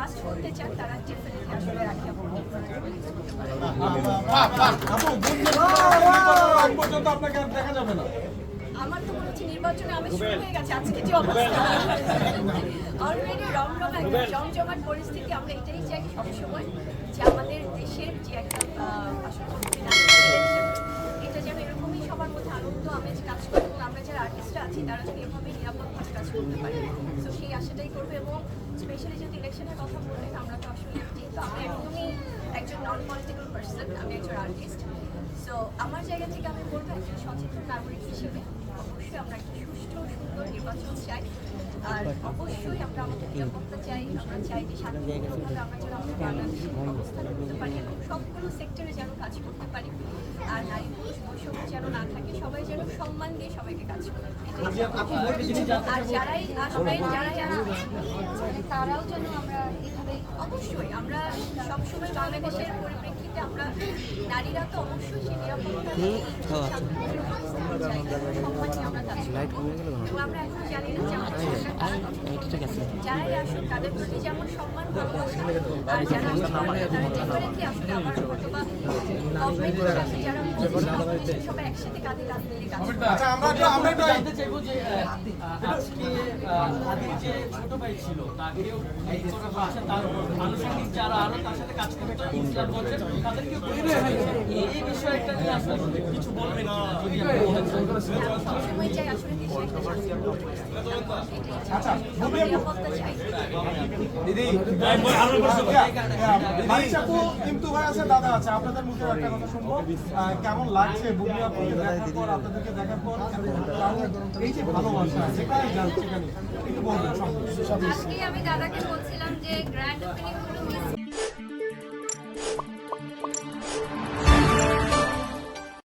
Trust করতে চান, তারা আমার তো মনে হচ্ছে নির্বাচনে আমি হয়ে গেছে, আজকে যে অবস্থা। অলরেডি রমরমা একটা জমজমাট পরিস্থিতি, আমরা এটাই চাই সবসময় যে আমাদের দেশের যে একটা এটা যেন এরকমই সবার মধ্যে আনন্দ, আমেজ কাজ করে। এবং আমরা যারা আর্টিস্টরা আছি, তারা যদি এভাবে নিরাপদভাবে কাজ করতে পারি তো সেই আশাটাই করব এবং স্পেশালি যদি ইলেকশনের কথা বললেন, আমরা তো আসলে যেহেতু আমি একদমই একজন নন পলিটিক্যাল পার্সন আমি একজন আর্টিস্ট সো আমার জায়গা থেকে আমি বলব একজন সচেতন নাগরিক হিসেবে অবশ্যই আমরা একটা সুষ্ঠু, সুন্দর নির্বাচন চাই। আর অবশ্যই আমরা আমাদের নিরাপত্তা চাই, আমরা চাই যে শান্তিপূর্ণভাবে আমরা যেন আমাদের বাংলাদেশে অবস্থান করতে পারি এবং সবগুলো সেক্টরে যেন কাজ করতে পারি। আর নারী বৈষম্য যেন না থাকে সবাই যেন সম্মান দিয়ে সবাইকে কাজ করে। আর যারাই আসবেন যারা যারা তারাও যেন আমরা অবশ্যই আমরা সবসময় বাংলাদেশের পরিপ্রেক্ষিতে আমরা নারীরা তো অবশ্যই সেই নিরাপত্তা সম্মান নিয়ে আমরা কাজ করব। এবং আমরা এখন জানি না যে আমাদের যারাই আসুন তাদের প্রতি যেমন সম্মান ভালোবাসা আর যারা আসুন তারা আসলে আবার হয়তো বা আচ্ছা ছোট ভাই ছিল তাকেও তার আনুষঙ্গিক কাজ তাদেরকে এই বিষয়টা নিয়ে আসলে কিছু বলবেন চাই দিদি কিন্তু ভাই আছে দাদা আছে। আপনাদের মুখে একটা কথা শুনব। কেমন লাগছে বুবলি আপুকে দেখার পর আপনাদেরকে দেখার পর? এই যে ভালোবাসা যেখানে যান সেখানে একটু বলবেন আমি দাদাকে বলছিলাম যে গ্র্যান্ড ওপেনিং হলো